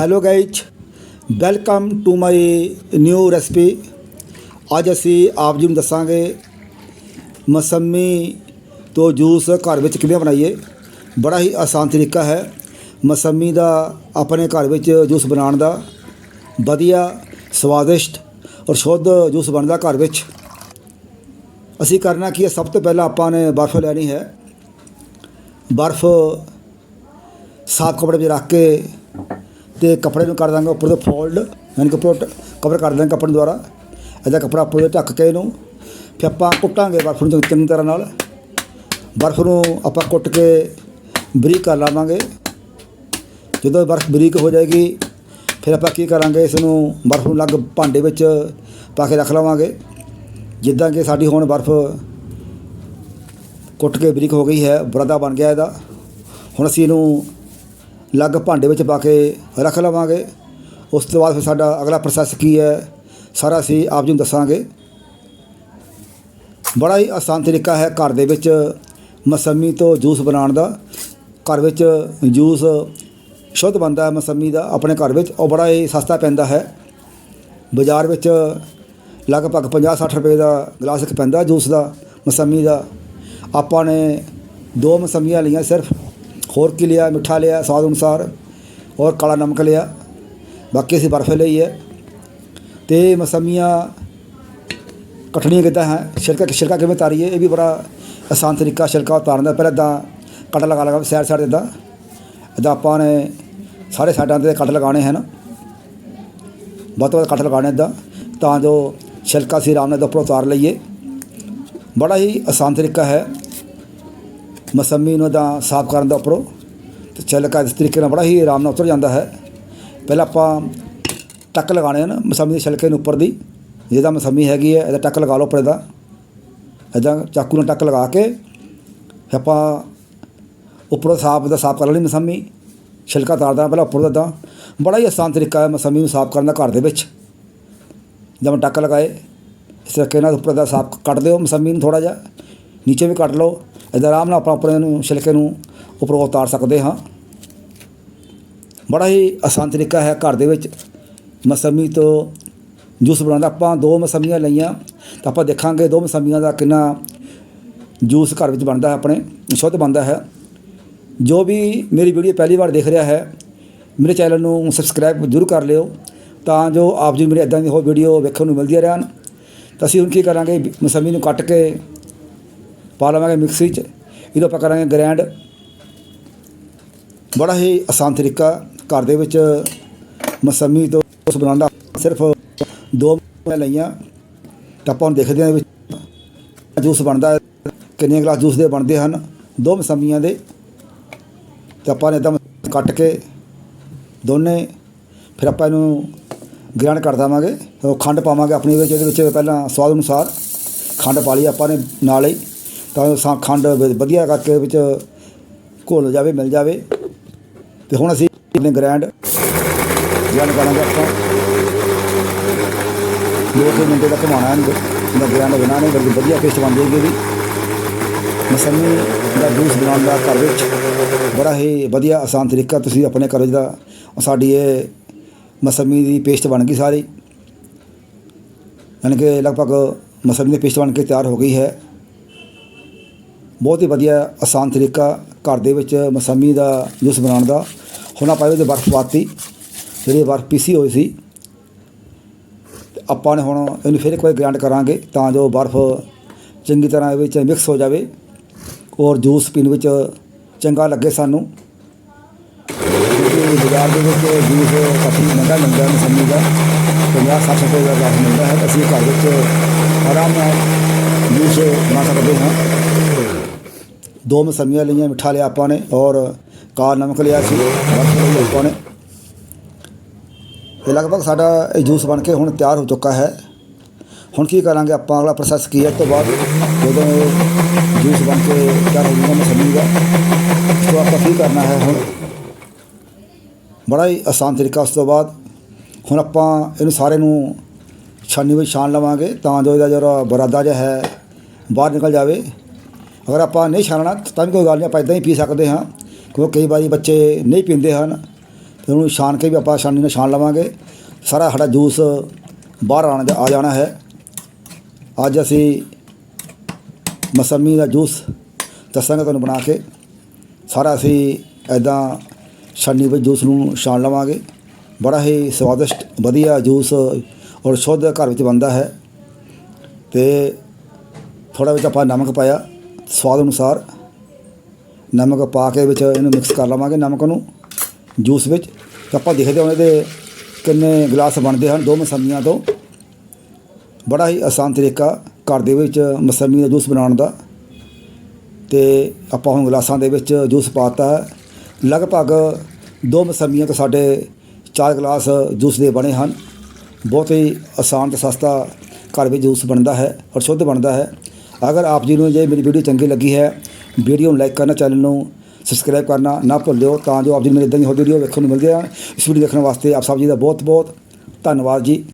Hello guys welcome to my new recipe ਅੱਜ ਅਸੀਂ ਆਪ ਜੀ ਨੂੰ ਦੱਸਾਂਗੇ ਮਸੰਮੀ ਤੋਂ ਜੂਸ ਘਰ ਵਿੱਚ ਕਿਵੇਂ ਬਣਾਈਏ। ਬੜਾ ਹੀ ਆਸਾਨ ਤਰੀਕਾ ਹੈ ਮਸੰਮੀ ਦਾ ਆਪਣੇ ਘਰ ਵਿੱਚ ਜੂਸ ਬਣਾਉਣ ਦਾ। ਵਧੀਆ, ਸਵਾਦਿਸ਼ਟ ਔਰ ਸ਼ੁੱਧ ਜੂਸ ਬਣਦਾ ਘਰ ਵਿੱਚ। ਅਸੀਂ ਕਰਨਾ ਕੀ ਹੈ, ਸਭ ਤੋਂ ਪਹਿਲਾਂ ਆਪਾਂ ਨੇ ਬਰਫ਼ ਲੈਣੀ ਹੈ। ਬਰਫ਼ ਸਾਫ਼ ਕੱਪੜੇ ਵਿੱਚ ਰੱਖ ਕੇ ਤੇ ਕੱਪੜੇ ਨੂੰ ਕਰ ਦਾਂਗੇ ਉੱਪਰ ਤੋਂ ਫੋਲਡ ਯਾਨੀ ਕਿ ਉੱਪਰ ਕਵਰ ਕਰ ਦਾਂਗੇ ਕੱਪੜੇ ਦੁਆਰਾ। ਇਹਦਾ ਕੱਪੜਾ ਉੱਪਰ ਤੋਂ ਢੱਕ ਕੇ ਇਹਨੂੰ ਫਿਰ ਆਪਾਂ ਕੁੱਟਾਂਗੇ ਬਰਫ਼ ਨੂੰ ਚੰਗੀ ਤਰ੍ਹਾਂ ਨਾਲ। ਬਰਫ਼ ਨੂੰ ਆਪਾਂ ਕੁੱਟ ਕੇ ਬਰੀਕ ਕਰ ਲਾਵਾਂਗੇ। ਜਦੋਂ ਬਰਫ਼ ਬਰੀਕ ਹੋ ਜਾਏਗੀ, ਫਿਰ ਆਪਾਂ ਕੀ ਕਰਾਂਗੇ ਇਸ ਨੂੰ ਬਰਫ਼ ਨੂੰ ਅਲੱਗ ਭਾਂਡੇ ਵਿੱਚ ਪਾ ਕੇ ਰੱਖ ਲਵਾਂਗੇ। ਜਿੱਦਾਂ ਕਿ ਸਾਡੀ ਹੁਣ ਬਰਫ਼ ਕੁੱਟ ਕੇ ਬਰੀਕ ਹੋ ਗਈ ਹੈ, ਬਰਾਦਾ ਬਣ ਗਿਆ ਇਹਦਾ। ਹੁਣ ਅਸੀਂ ਇਹਨੂੰ ਅਲੱਗ ਭਾਂਡੇ ਵਿੱਚ ਪਾ ਕੇ ਰੱਖ ਲਵਾਂਗੇ। ਉਸ ਤੋਂ ਬਾਅਦ ਫਿਰ ਸਾਡਾ ਅਗਲਾ ਪ੍ਰੋਸੈਸ ਕੀ ਹੈ? ਸਾਰਾ ਅਸੀਂ ਆਪ ਜੀ ਨੂੰ ਦੱਸਾਂਗੇ। ਬੜਾ ਹੀ ਆਸਾਨ ਤਰੀਕਾ ਹੈ ਘਰ ਦੇ ਵਿੱਚ ਮਸੰਮੀ ਤੋਂ ਜੂਸ ਬਣਾਉਣ ਦਾ। ਘਰ ਵਿੱਚ ਜੂਸ ਸ਼ੁੱਧ ਬਣਦਾ ਹੈ ਮਸੰਮੀ ਦਾ। ਆਪਣੇ ਘਰ ਵਿੱਚ ਉਹ ਬੜਾ ਹੀ ਸਸਤਾ ਪੈਂਦਾ ਹੈ। ਬਾਜ਼ਾਰ ਵਿੱਚ ਲਗਭਗ 50-60 ਰੁਪਏ ਦਾ ਗਲਾਸ ਇੱਕ ਪੈਂਦਾ ਜੂਸ ਦਾ, ਮਸੰਮੀ ਦਾ। ਆਪਾਂ ਨੇ ਦੋ ਮਸੰਮੀਆਂ ਲਈਆਂ ਸਿਰਫ। ਹੋਰ ਕੀ ਲਿਆ, ਮਿੱਠਾ ਲਿਆ, ਸਵਾਦ ਅਨੁਸਾਰ ਔਰ ਕਾਲਾ ਨਮਕ ਲਿਆ, ਬਾਕੀ ਅਸੀਂ ਬਰਫ਼ ਲਈ ਹੈ। ਤੇ ਮਸੰਮੀਆਂ ਕਟਣੀਆਂ ਕਿੱਦਾਂ ਹੈ? ਛਿਲਕਾ ਛਿਲਕਾ ਕਿਵੇਂ ਤਾਰੀਏ? ਇਹ ਵੀ ਬੜਾ ਆਸਾਨ ਤਰੀਕਾ ਛਿਲਕਾ ਉਤਾਰਨ। ਦਾ ਪਹਿਲਾਂ ਤਾਂ ਕੱਟ ਲਗਾ ਲਗਾ ਸਾਈਡ ਸਾਈਡ ਇੱਦਾਂ ਇੱਦਾਂ ਆਪਾਂ ਨੇ ਸਾਰੇ ਸਾਈਡਾਂ ਤੇ ਕੱਟ ਲਗਾਉਣੇ ਹਨ। ਵੱਧ ਤੋਂ ਵੱਧ ਕੱਟ ਲਗਾਉਣੇ ਇੱਦਾਂ ਤਾਂ ਜੋ ਛਿਲਕਾ ਸੀ ਆਰਾਮ ਨਾਲ ਇਹਦੇ ਉੱਪਰ ਉਤਾਰ ਲਈਏ। ਬੜਾ ਹੀ ਆਸਾਨ ਤਰੀਕਾ ਹੈ। ਮਸੰਮੀ ਨੂੰ ਤਾਂ ਸਾਫ਼ ਕਰਨ ਦਾ ਉੱਪਰੋਂ ਤੇ ਛਿਲਕਾ ਇਸ ਤਰੀਕੇ ਨਾਲ ਬੜਾ ਹੀ ਆਰਾਮ ਨਾਲ ਉਤਰ ਜਾਂਦਾ ਹੈ। ਪਹਿਲਾਂ ਆਪਾਂ ਟੱਕ ਲਗਾਉਣੇ ਹਨ ਮਸੰਮੀ ਦੇ ਛਿਲਕੇ ਨੂੰ ਉੱਪਰ ਦੀ। ਜਿਹਦਾ ਮਸੰਮੀ ਹੈਗੀ ਹੈ, ਇਹਦਾ ਟੱਕ ਲਗਾ ਲਓ ਉੱਪਰ ਇਹਦਾ ਇੱਦਾਂ ਚਾਕੂ ਨਾਲ ਟੱਕ ਲਗਾ ਕੇ ਆਪਾਂ ਉੱਪਰੋਂ ਸਾਫ਼ ਦਾ ਸਾਫ਼ ਕਰ ਲੈਣੀ ਮਸੰਮੀ। ਛਿਲਕਾ ਤਾਰਦਾ ਪਹਿਲਾਂ ਉੱਪਰੋਂ ਦਾ ਇੱਦਾਂ ਬੜਾ ਹੀ ਆਸਾਨ ਤਰੀਕਾ ਹੈ ਮਸੰਮੀ ਨੂੰ ਸਾਫ਼ ਕਰਨ ਦਾ ਘਰ ਦੇ ਵਿੱਚ। ਜਦੋਂ ਟੱਕ ਲਗਾਏ, ਇਸ ਤਰੀਕੇ ਨਾਲ ਉੱਪਰ ਦਾ ਸਾਫ਼ ਕੱਟ ਦਿਓ ਮਸੰਮੀ ਨੂੰ ਥੋੜਾ ਜਿਹਾ। ਨੀਚੇ ਵੀ ਕੱਟ ਲਓ। ਇੱਦਾਂ ਆਰਾਮ ਨਾਲ ਆਪਾਂ ਆਪਣੇ ਨੂੰ ਛਿਲਕੇ ਨੂੰ ਉੱਪਰੋਂ ਉਤਾਰ ਸਕਦੇ ਹਾਂ। ਬੜਾ ਹੀ ਆਸਾਨ ਤਰੀਕਾ ਹੈ ਘਰ ਦੇ ਵਿੱਚ। ਮਸੰਮੀ ਤੋਂ ਜੂਸ ਬਣਾਉਣ ਦਾ। ਆਪਾਂ ਦੋ ਮਸੰਮੀਆਂ ਲਈਆਂ, ਤਾਂ ਆਪਾਂ ਦੇਖਾਂਗੇ ਦੋ ਮਸੰਮੀਆਂ ਦਾ ਕਿੰਨਾ ਜੂਸ ਘਰ ਵਿੱਚ ਬਣਦਾ ਹੈ, ਆਪਣੇ ਸ਼ੁੱਧ ਬਣਦਾ ਹੈ। ਜੋ ਵੀ ਮੇਰੀ ਵੀਡੀਓ ਪਹਿਲੀ ਵਾਰ ਦੇਖ ਰਿਹਾ ਹੈ, ਮੇਰੇ ਚੈਨਲ ਨੂੰ ਸਬਸਕ੍ਰਾਈਬ ਜ਼ਰੂਰ ਕਰ ਲਿਓ, ਤਾਂ ਜੋ ਆਪ ਜੀ ਮੇਰੇ ਇਦਾਂ ਦੀ ਹੋਰ ਵੀਡੀਓ ਵੇਖਣ ਨੂੰ ਮਿਲਦੀਆਂ ਰਹਿਣ। ਤਾਂ ਅਸੀਂ ਹੁਣ ਕੀ ਕਰਾਂਗੇ, ਮਸੰਮੀ ਨੂੰ ਕੱਟ ਕੇ ਪਾ ਲਵਾਂਗੇ ਮਿਕਸੀ 'ਚ ਇਹਨੂੰ ਆਪਾਂ ਕਰਾਂਗੇ ਗ੍ਰੈਂਡ ਬੜਾ ਹੀ ਆਸਾਨ ਤਰੀਕਾ। ਘਰ ਦੇ ਵਿੱਚ ਮਸੰਮੀ ਤੋਂ ਜੂਸ ਬਣਾਉਂਦਾ ਸਿਰਫ ਦੋ ਮੈਂ ਲਈਆਂ। ਤਾਂ ਆਪਾਂ ਹੁਣ ਦੇਖਦੇ ਹਾਂ ਵਿੱਚ ਜੂਸ ਬਣਦਾ ਕਿੰਨੇ ਗਲਾਸ ਜੂਸ ਦੇ ਬਣਦੇ ਹਨ। ਦੋ ਮਸੰਮੀਆਂ ਦੇ। ਤੇ ਆਪਾਂ ਨੇ ਇੱਦਾਂ ਕੱਟ ਕੇ ਦੋਨੇ। ਫਿਰ ਆਪਾਂ ਇਹਨੂੰ ਗ੍ਰਾਈਂਡ ਕਰ ਦੇਵਾਂਗੇ। ਉਹ ਖੰਡ ਪਾਵਾਂਗੇ ਆਪਣੀ ਵਿੱਚ। ਇਹਦੇ ਵਿੱਚ ਪਹਿਲਾਂ ਸਵਾਦ ਅਨੁਸਾਰ ਖੰਡ ਪਾ ਲਈ ਆਪਾਂ ਨੇ ਨਾਲ ਹੀ। ਤਾਂ ਉਹ ਸਾ ਖੰਡ ਵ- ਵਧੀਆ ਕਰਕੇ ਵਿੱਚ ਘੁਲ ਜਾਵੇ, ਮਿਲ ਜਾਵੇ। ਤੇ ਹੁਣ ਅਸੀਂ ਇਹਨੇ ਗ੍ਰਾਈਂਡ ਗ੍ਰਾਈਂਡ ਕਰਾਂਗੇ ਆਪਾਂ। ਦੋ ਤਿੰਨ ਮਿੰਟ ਦਾ ਘੁਮਾਉਣਾ ਇਹਨੂੰ ਇਹਦਾ ਗ੍ਰਾਈਂਡ ਬਣਾ ਨਹੀਂ, ਬਲਕਿ ਵਧੀਆ ਪੇਸਟ ਬਣ ਜਾਏਗੀ ਇਹਦੀ। ਮਸੰਮੀ ਦਾ ਜੂਸ ਬਣਾਉਣ ਦਾ ਘਰ ਵਿੱਚ ਬੜਾ ਹੀ ਵਧੀਆ, ਆਸਾਨ ਤਰੀਕਾ ਤੁਸੀਂ ਆਪਣੇ ਘਰ ਵਿੱਚ ਦਾ ਸਾਡੀ ਇਹ ਮਸੰਮੀ ਦੀ ਪੇਸਟ ਬਣ ਗਈ ਸਾਰੀ। ਯਾਨੀ ਕਿ ਲਗਭਗ ਮਸੰਮੀ ਦੀ ਪੇਸਟ ਬਣ ਕੇ ਤਿਆਰ ਹੋ ਗਈ ਹੈ। ਬਹੁਤ ਹੀ ਵਧੀਆ ਆਸਾਨ ਤਰੀਕਾ ਘਰ ਦੇ ਵਿੱਚ ਮਸੰਮੀ ਦਾ ਜੂਸ ਬਣਾਉਣ ਦਾ। ਹੁਣ ਆਪਾਂ ਇਹਦੇ ਬਰਫ਼ ਪਾਤੀ ਜਿਹੜੀ ਬਰਫ਼ ਪੀਸੀ ਹੋਈ ਸੀ। ਆਪਾਂ ਨੇ ਹੁਣ ਇਹਨੂੰ ਫਿਰ ਇੱਕ ਵਾਰ ਗ੍ਰਾਈਂਡ ਕਰਾਂਗੇ ਤਾਂ ਜੋ ਬਰਫ਼ ਚੰਗੀ ਤਰ੍ਹਾਂ ਇਹਦੇ ਵਿੱਚ ਮਿਕਸ ਹੋ ਜਾਵੇ ਔਰ ਜੂਸ ਪੀਣ ਵਿੱਚ ਚੰਗਾ ਲੱਗੇ ਸਾਨੂੰ। ਬਾਜ਼ਾਰ ਦੇ ਵਿੱਚ ਜੂਸ ਕਾਫੀ ਮਹਿੰਗਾ ਮਿਲਦਾ ਹੈ ਮਸੰਮੀ ਦਾ। 50 60 ਰੁਪਏ ਦਾ ਗਲਾਸ ਮਿਲਦਾ ਹੈ। ਅਸੀਂ ਘਰ ਵਿੱਚ ਆਰਾਮ ਨਾਲ ਜੂਸ ਬਣਾ ਸਕਦੇ ਹਾਂ। ਦੋ ਮਸੰਮੀਆਂ ਲਈਆਂ, ਮਿੱਠਾ ਲਿਆ ਆਪਾਂ ਨੇ ਔਰ ਕਾਲਾ ਨਮਕ ਲਿਆ ਸੀ ਆਪਾਂ ਨੇ। ਇਹ ਲਗਭਗ ਸਾਡਾ ਇਹ ਜੂਸ ਬਣ ਕੇ ਹੁਣ ਤਿਆਰ ਹੋ ਚੁੱਕਾ ਹੈ। ਹੁਣ ਕੀ ਕਰਾਂਗੇ ਆਪਾਂ, ਅਗਲਾ ਪ੍ਰੋਸੈਸ ਕੀ ਹੈ? ਤੋਂ ਬਾਅਦ ਜਦੋਂ ਇਹ ਜੂਸ ਬਣ ਕੇ ਤਿਆਰ ਹੋ ਜਾਊਗਾ ਮਸੰਮੀ ਦਾ ਤੋਂ ਆਪਾਂ ਕੀ ਕਰਨਾ ਹੈ ਹੁਣ? ਬੜਾ ਹੀ ਆਸਾਨ ਤਰੀਕਾ ਉਸ ਤੋਂ ਬਾਅਦ। ਹੁਣ ਆਪਾਂ ਇਹਨੂੰ ਸਾਰੇ ਨੂੰ ਛਾਨੀ ਵਿੱਚ ਛਾਣ ਲਵਾਂਗੇ ਤਾਂ ਜੋ ਇਹਦਾ ਜਿਹੜਾ ਬਰਾਦਾ ਜਿਹਾ ਹੈ, ਬਾਹਰ ਨਿਕਲ ਜਾਵੇ। ਅਗਰ ਆਪਾਂ ਨਹੀਂ ਛਾਣਨਾ, ਤਾਂ ਵੀ ਕੋਈ ਗੱਲ ਨਹੀਂ, ਆਪਾਂ ਇਦਾਂ ਹੀ ਪੀ ਸਕਦੇ ਹਾਂ। ਕਿਉਂਕਿ ਕਈ ਵਾਰੀ ਬੱਚੇ ਨਹੀਂ ਪੀਂਦੇ ਹਨ, ਤੇ ਉਹਨੂੰ ਛਾਣ ਕੇ ਵੀ ਆਪਾਂ ਛਾਣੀ ਨਾਲ ਛਾਣ ਲਵਾਂਗੇ। ਸਾਰਾ ਸਾਡਾ ਜੂਸ ਬਾਹਰ ਆਣ ਆ ਜਾਣਾ ਹੈ। ਅੱਜ ਅਸੀਂ ਮਸੰਮੀ ਦਾ ਜੂਸ ਦੱਸਾਂਗੇ ਤੁਹਾਨੂੰ ਬਣਾ ਕੇ। ਸਾਰਾ ਅਸੀਂ ਐਦਾਂ ਛਾਣੀ ਵਿੱਚ ਜੂਸ ਨੂੰ ਛਾਣ ਲਵਾਂਗੇ। ਬੜਾ ਹੀ ਸਵਾਦਿਸ਼ਟ, ਵਧੀਆ ਜੂਸ ਔਰ ਸ਼ੁੱਧ ਘਰ ਵਿੱਚ ਬਣਦਾ ਹੈ। ਤੇ ਥੋੜਾ ਵਿੱਚ ਆਪਾਂ ਨਮਕ ਪਾਇਆ। ਸਵਾਦ ਅਨੁਸਾਰ ਨਮਕ ਪਾ ਕੇ ਵਿੱਚ ਇਹਨੂੰ ਮਿਕਸ ਕਰ ਲਵਾਂਗੇ ਨਮਕ ਨੂੰ। ਜੂਸ ਵਿੱਚ ਤੇ ਆਪਾਂ ਦੇਖਦੇ ਹਾਂ ਇਹਦੇ ਕਿੰਨੇ ਗਲਾਸ ਬਣਦੇ ਹਨ, ਦੋ ਮਸੰਮੀਆਂ ਤੋਂ। ਬੜਾ ਹੀ ਆਸਾਨ ਤਰੀਕਾ ਘਰ ਦੇ ਵਿੱਚ ਮਸੰਮੀ ਦਾ ਜੂਸ ਬਣਾਉਣ ਦਾ। ਤੇ ਆਪਾਂ ਹੁਣ ਗਲਾਸਾਂ ਦੇ ਵਿੱਚ ਜੂਸ ਪਾਤਾ ਲਗਭਗ ਦੋ ਮਸੰਮੀਆਂ ਤੋਂ ਸਾਡੇ ਚਾਰ ਗਲਾਸ ਜੂਸ ਦੇ ਬਣੇ ਹਨ। ਬਹੁਤ ਹੀ ਆਸਾਨ ਤੇ ਸਸਤਾ ਘਰ ਵਿੱਚ ਜੂਸ ਬਣਦਾ ਹੈ ਔਰ ਸ਼ੁੱਧ ਬਣਦਾ ਹੈ। ਅਗਰ ਆਪ ਜੀ ਨੂੰ ਜੇ ਮੇਰੀ ਵੀਡੀਓ ਚੰਗੀ ਲੱਗੀ ਹੈ ਵੀਡੀਓ ਨੂੰ ਲਾਈਕ ਕਰਨਾ ਚੈਨਲ ਨੂੰ ਸਬਸਕ੍ਰਾਈਬ ਕਰਨਾ ਨਾ ਭੁੱਲਿਓ, ਤਾਂ ਜੋ ਆਪ ਜੀ ਨੂੰ ਮੇਰੇ ਇਦਾਂ ਦੀ ਹੋਰ ਵੀਡੀਓ ਵੇਖਣ ਨੂੰ ਮਿਲਦੇ ਆ ਇਸ ਵੀਡੀਓ ਦੇਖਣ ਵਾਸਤੇ ਆਪ ਸਭ ਜੀ ਦਾ ਬਹੁਤ ਬਹੁਤ ਧੰਨਵਾਦ ਜੀ।